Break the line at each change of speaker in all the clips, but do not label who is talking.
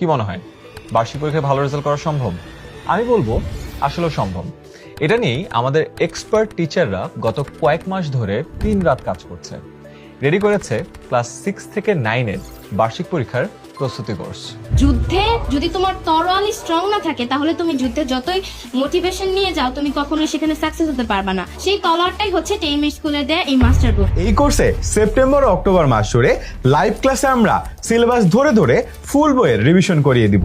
কি মনে হয়? বার্ষিক পরীক্ষায় ভালো রেজাল্ট করা সম্ভব? আমি বলব আসলে সম্ভব। এটা নিয়েই আমাদের এক্সপার্ট টিচাররা গত কয়েক মাস ধরে তিন রাত কাজ করছে। রেডি করেছে ক্লাস সিক্স থেকে নাইনের বার্ষিক পরীক্ষার প্রস্তুতি কোর্স।
যুদ্ধে যদি তোমার তরোয়াল স্ট্রং না থাকে তাহলে তুমি যুদ্ধে যতই মোটিভেশন নিয়ে যাও তুমি কখনোই সেখানে সাকসেস হতে পারবে না। সেই তলোয়ারটাই হচ্ছে টেম স্কুলে দেয় এই মাস্টার বুক
এই কোর্সে সেপ্টেম্বর অক্টোবর মাস জুড়ে লাইভ ক্লাসে আমরা সিলেবাস ধরে ধরে ফুল বইয়ের রিভিশন করিয়ে দিব।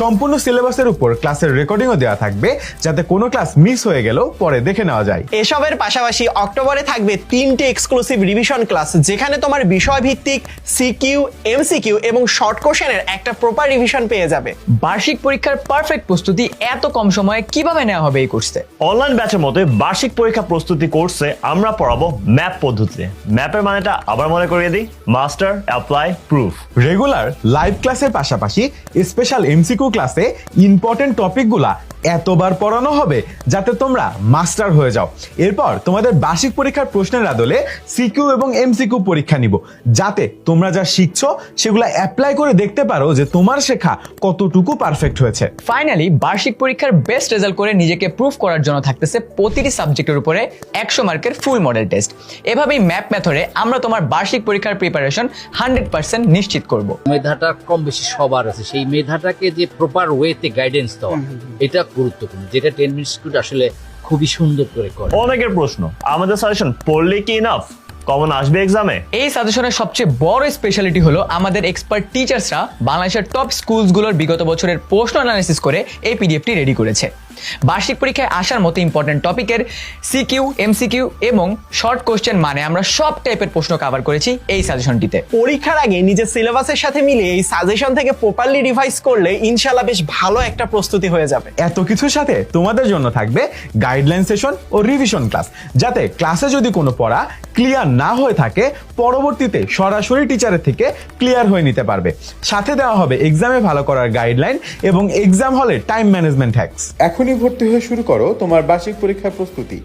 সম্পূর্ণ সিলেবাসের উপর ক্লাসের রেকর্ডিংও দেওয়া থাকবে যাতে কোনো ক্লাস মিস হয়ে গেলেও পরে দেখে নেওয়া যায়।
এসবের পাশাপাশি অক্টোবরে থাকবে তিনটে এক্সক্লুসিভ রিভিশন ক্লাস যেখানে তোমার বিষয়ভিত্তিক সিকিউ এমসিকিউ এবং শর্ট কোশ্চেনের একটা প্রপার রিভিশন পেয়ে যাবে।
বার্ষিক পরীক্ষার পারফেক্ট প্রস্তুতি এত কম সময়ে কীভাবে নেওয়া হবে এই কোর্সে
অনলাইন ব্যাচের মতে বার্ষিক পরীক্ষা প্রস্তুতি কোর্সে আমরা পড়াবো ম্যাপ পদ্ধতিতে ম্যাপের মানেটা আবার মনে করিয়ে দিই master apply proof
regular live ক্লাসের পাশাপাশি স্পেশাল এমসিকিউ ক্লাসে ইম্পর্টেন্ট টপিকগুলা এতবার পড়ানো হবে যাতে তোমরা মাস্টার হয়ে যাও। এরপর তোমাদের বার্ষিক পরীক্ষার প্রশ্নের আদলে সিকিউ এবং এমসিকিউ পরীক্ষা নিব। যাতে তোমরা যা শিখছো সেগুলো অ্যাপ্লাই করে দেখতে পারো যে তোমার শেখা কতটুকু পারফেক্ট হয়েছে।
ফাইনালি বার্ষিক পরীক্ষার বেস্ট রেজাল্ট করে নিজেকে প্রুফ করার জন্য থাকতেছে প্রতিটি সাবজেক্টের উপরে একশো মার্কের ফুল মডেল টেস্ট এভাবেই ম্যাপ মেথডে আমরা তোমার বার্ষিক পরীক্ষার প্রিপারেশন হান্ড্রেড পার্সেন্ট নিশ্চিত করব।
মেধাটা কম বেশি সবার আছে। সেই মেধাটাকে যে প্রপার ওয়েতে গাইডেন্স দেওয়া। এটা গুরুত্বপূর্ণ যেটা টেন মিনিট স্কুট আসলে খুবই সুন্দর করে করে।
অনেকের প্রশ্ন আমাদের সাজেশন পড়লে কি ইনাফ কমন আসবে এক্সামে
এই সাজেশনের সবচেয়ে বড় স্পেশালিটি হলো আমাদের এক্সপার্ট টিচার্সরা বাংলাদেশের টপ স্কুলসগুলোর বিগত বছরের প্রশ্ন অ্যানালিসিস করে এই পিডিএফটি রেডি করেছে। বার্ষিক পরীক্ষায় আসার মতো ইম্পর্টেন্ট টপিকের সিকিউ এমসিকিউ এবং শর্ট কোশ্চেন মানে আমরা সব টাইপের প্রশ্ন কভার করেছি এই সাজেশনটিতে
পরীক্ষার আগে নিজের সিলেবাসের সাথে মিলিয়ে এই সাজেশন থেকে প্রপারলি রিভাইজ করলে ইনশাল্লাহ বেশ ভালো একটা প্রস্তুতি হয়ে যাবে।
এত কিছুর সাথে তোমাদের জন্য থাকবে গাইডলাইন সেশন ও রিভিশন ক্লাস যাতে ক্লাসে যদি কোনো পড়া ক্লিয়ার না হয়ে থাকে পরবর্তীতে সরাসরি টিচারের থেকে ক্লিয়ার হয়ে নিতে পারবে। সাথে দেওয়া হবে এক্সামে ভালো করার গাইডলাইন এবং এক্সাম হলে টাইম ম্যানেজমেন্ট হ্যাক্স
এখনই ভর্তি হয়ে শুরু করো তোমার বার্ষিক পরীক্ষার প্রস্তুতি।